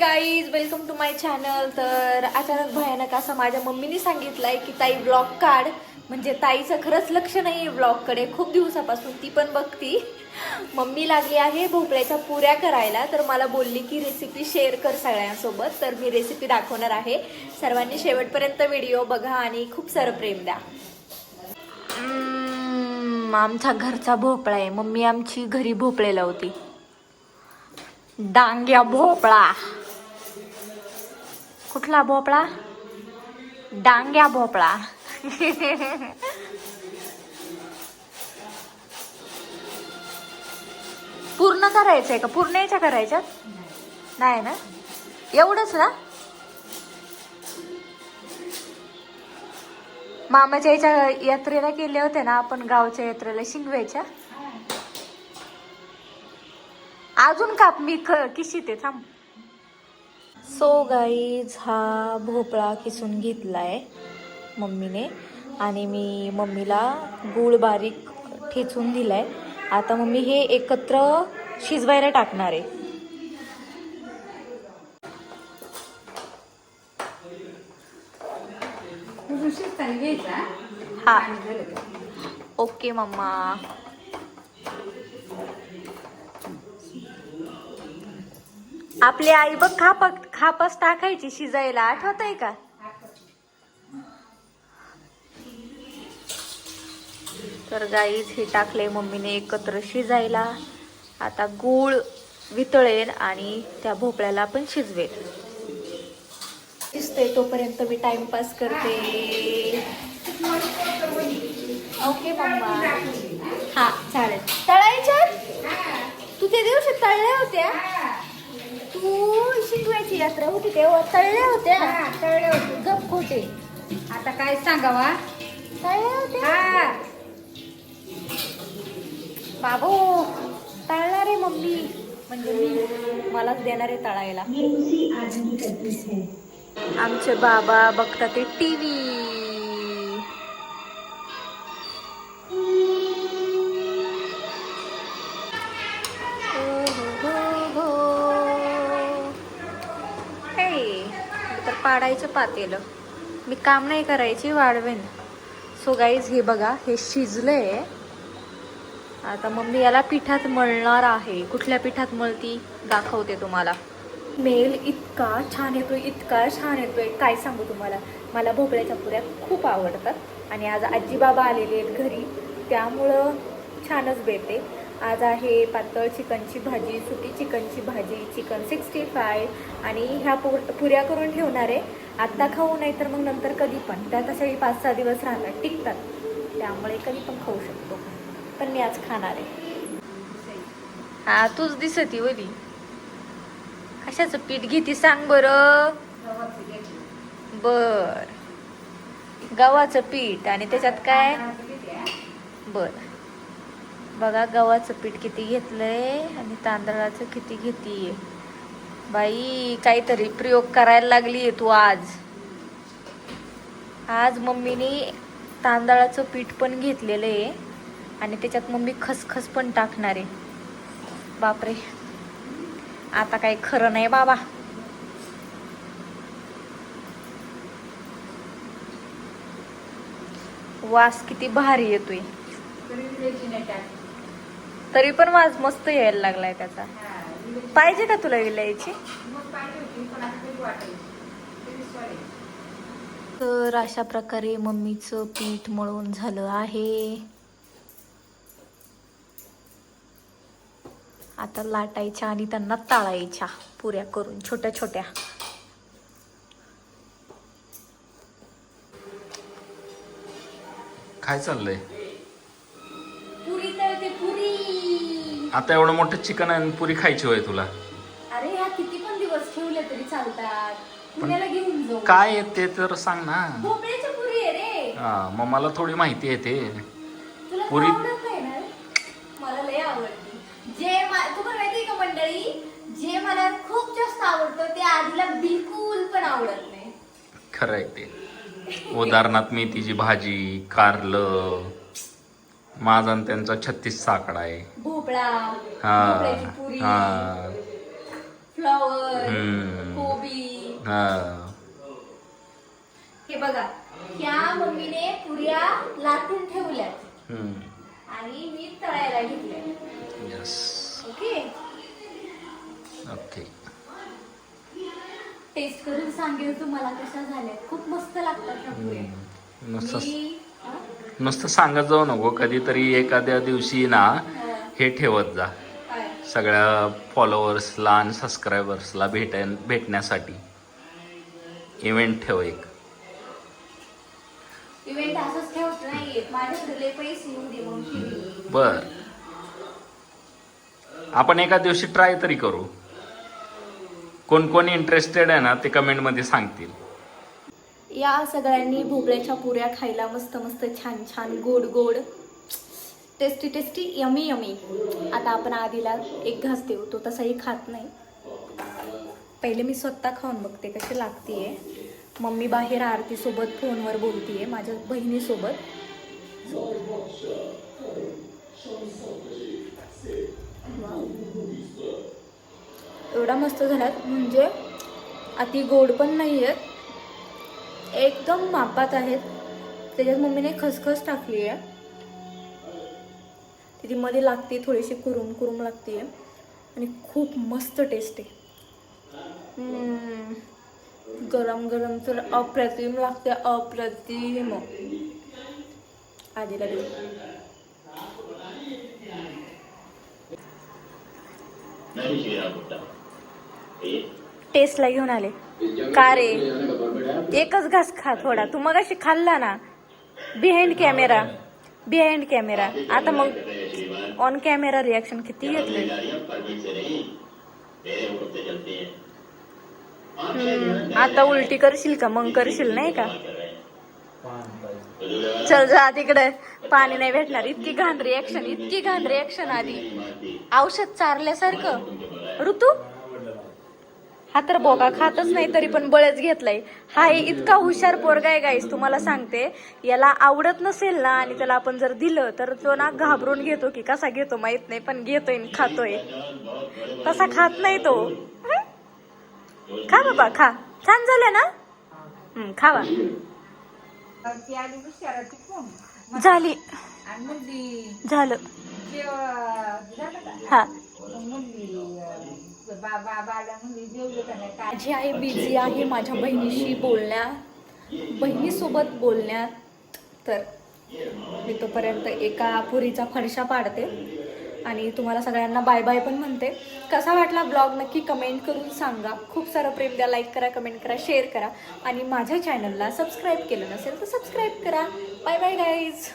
Guys welcome to my channel तर अचानक भयानक असं माझ्या मम्मीने सांगितलंय की ताई ब्लॉग काढ. म्हणजे ताईचं खरंच लक्ष नाही आहे ब्लॉगकडे खूप दिवसापासून ती पण बघती. मम्मी लागली आहे भोपळ्याच्या पुऱ्या करायला. तर मला बोलली की रेसिपी शेअर कर सगळ्यांसोबत. तर मी रेसिपी दाखवणार आहे. सर्वांनी शेवटपर्यंत व्हिडिओ बघा आणि खूप सारं प्रेम द्या. आमचा घरचा भोपळा आहे. मम्मी आमची घरी भोपळे लावती डांग्या भोपळा. कुठला भोपळा? डांग्या भोपळा. पूर्ण करायचंय का? पूर्ण याच्या करायच्यात? नाही ना? एवढंच ना? मामाच्या याच्या यात्रेला गेले होते ना आपण गावच्या यात्रेला शिंगव्याच्या? अजून काप मी किशी ते थांब. सो गाईज हा भोपळा किसून घेतला आहे मम्मीने. आणि मी मम्मीला गूळ बारीक ठेचून दिलाय. आता मम्मी हे एकत्र शिजवायला टाकणार आहे. हा. Okay mamma. आपली आई बघ खाप हापस टाकायची शिजायला आठवत आहे का? तर गाईज हे टाकले मम्मीने एकत्र शिजायला. आता गूळ वितळेल आणि त्या भोपळ्याला पण शिजवेल. शिजते तोपर्यंत मी टाइमपास करते. ओके मम्मा हा चालेल. तळायच्या तू त्या दिवशी तळल्या होत्या? तू शिकवायची यात्रा होती तेव्हा. तळल्या होत्या. तळले होते गप खोटे. आता काय सांगावा? तळल्या होत्या. हा. बाबू तळणार आहे मम्मी. म्हणजे मी. मलाच देणार आहे तळायला. आमचे बाबा बघतात ते टीव्ही. पाडायचं पातेलं. मी काम नाही करायची वाढवेन. सो गाईज हे बघा हे शिजलंय. आता मम्मी याला पिठात मळणार आहे. कुठल्या पिठात मळती? दाखवते तुम्हाला. मेल इतका छान येतोय इतका छान येतोय. काय सांगू तुम्हाला? मला भोपळ्याच्या पुऱ्या खूप आवडतात. आणि आज आजी बाबा आलेले आहेत घरी. त्यामुळं छानच बेते आज आहे पातळ चिकनची भाजी सुकी चिकनची भाजी चिकन सिक्स्टी फाय आणि ह्या पु पुऱ्या करून ठेवणार आहे. आत्ता खाऊ नाही तर मग नंतर कधी पण. त्या तशाही पाच सहा दिवस राहतात टिकतात. त्यामुळे कधी पण खाऊ शकतो. पण मी आज खाणार आहे. हा तूच दिसती वली कशाचं पीठ घेती सांग बरं. बर. गव्हाचं पीठ आणि त्याच्यात काय? बर. बघा गव्हाचं पीठ किती घेतलंय आणि तांदळाचं किती घेतीये. बाई काहीतरी प्रयोग करायला लागली तू आज. आज मम्मीने तांदळाचं पीठ पण घेतलेलं आहे आणि त्याच्यात मम्मी खसखस पण टाकणार आहे. बापरे. आता काही खरं नाही बाबा. वास किती भारी येतोय. तरी पण वास मस्त यायला लागलाय त्याचा. पाहिजे का तुला विलायची तर अशा प्रकारे मम्मीचं पीठ मळून झालं आहे. आता लाटायच्या आणि त्यांना ताळायच्या पुऱ्या करून छोट्या छोट्या. काय चाललंय? आता एवढं मोठं चिकन आणि पुरी खायची होय तुला. अरे ह्या किती पण दिवस ठेवले तरी चालतात. पुण्याला घेऊन जाऊ. काय आहे ते तर सांग ना. भोपळ्याची पुरी आहे रे. हा मग मला थोडी माहिती आहे ते. तुला पुरी- आवडत नाही ना? रे? मला लय आवडते. जे मा- तुम्हाला माहिती का मंडळी? जे मला खूप जास्त आवडतं ते आधीला बिलकुल पण आवडत नाही. खरं आहे ते. उदाहरणार्थ मेथीची भाजी कारलं माझा आणि त्यांचा छत्तीस साकडा आहे. भोपळा हा भोपळ्याची पुरी हा. फ्लॉवर हम्म. हा. हे बघा ह्या मम्मीने पुऱ्या लाटून ठेवल्यात. हम्म. आणि मी तळायला घेतल्या. Yes okay? ओके. टेस्ट करून सांगेल तुम्हाला कशा झाल्या. खूप मस्त लागतात ह्या पुऱ्या. नुसतं मी? नुसतं सांगत जाऊ नको कधीतरी एखाद्या दिवशी ना हा, ठेवत जा? सगळ्या फॉलोअर्सला आणि सबस्क्रायबर्सला भेट भेटण्यासाठी. इव्हेंट ठेव एक. इव्हेंट असंच ठेवत माझ्याकडे पैसे येऊ ठेवली. बर. आपण एका दिवशी ट्राय तरी करू. कोण कोण इंटरेस्टेड आहे ना ते कमेंटमध्ये सांगतील. या सगळ्यांनी भोपळ्याच्या पुऱ्या खायला मस्त मस्त छान छान गोड गोड. टेस्टी टेस्टी यमी यमी आता आपण आधीला एक घास देऊ तो तसाही खात नाही. पहिले मी स्वतः खाऊन बघते कशी लागतीये. मम्मी बाहेर आरतीसोबत फोनवर बोलतीये माझ्या बहिणीसोबत. एवढा मस्त झालात म्हणजे अति गोड पण नाही आहेत एकदम मापात आहेत. त्याच्यात मम्मीने खसखस टाकली आहे ती मध्ये लागते थोडीशी कुरुम कुरुम लागते आणि खूप मस्त टेस्ट आहे. गरम गरम तर अप्रतिम लागते अप्रतिम. आधीला देऊ टेस्टला घेऊन आले. का रे? एकच घास खा थोडा. तू मग अशी खाल्ला ना? बिहाइंड कॅमेरा बिहाइंड कॅमेरा आता मग ऑन कॅमेरा रिॲक्शन किती घेतले? आता उलटी करशील का? मग करशील नाही का? चल जा तिकडे. पाणी नाही भेटणार. इतकी घाण रिॲक्शन इतकी घाण रिॲक्शन आधी. औषध चारल्यासारखं. ऋतू? हा तर बोका खातच नाही तरी पण बळच घेतलाय. हा इतका हुशार पोरगा आहे गाईस तुम्हाला सांगते. याला आवडत नसेल ना आणि त्याला आपण जर दिलं तर तो ना घाबरून घेतो की कसा घेतो माहीत नाही पण घेतोय आणि खातोय. तसा खात नाही तो. खा बाबा खा. छान झालं ना? खावा. झाली. झालं. हा. बा बा माझी आई बिझी आहे माझ्या बहिणीशी बोलण्यात. बहिणीसोबत बोलण्यात. तर मी तोपर्यंत एका पुरीचा फरशा पाडते. आणि तुम्हाला सगळ्यांना बाय बाय पण म्हणते. कसा वाटला ब्लॉग नक्की कमेंट करून सांगा. खूप सारं प्रेम द्या. लाईक करा कमेंट करा शेअर करा. आणि माझ्या चॅनलला सबस्क्राईब केलं नसेल तर सबस्क्राईब करा. Bye bye guys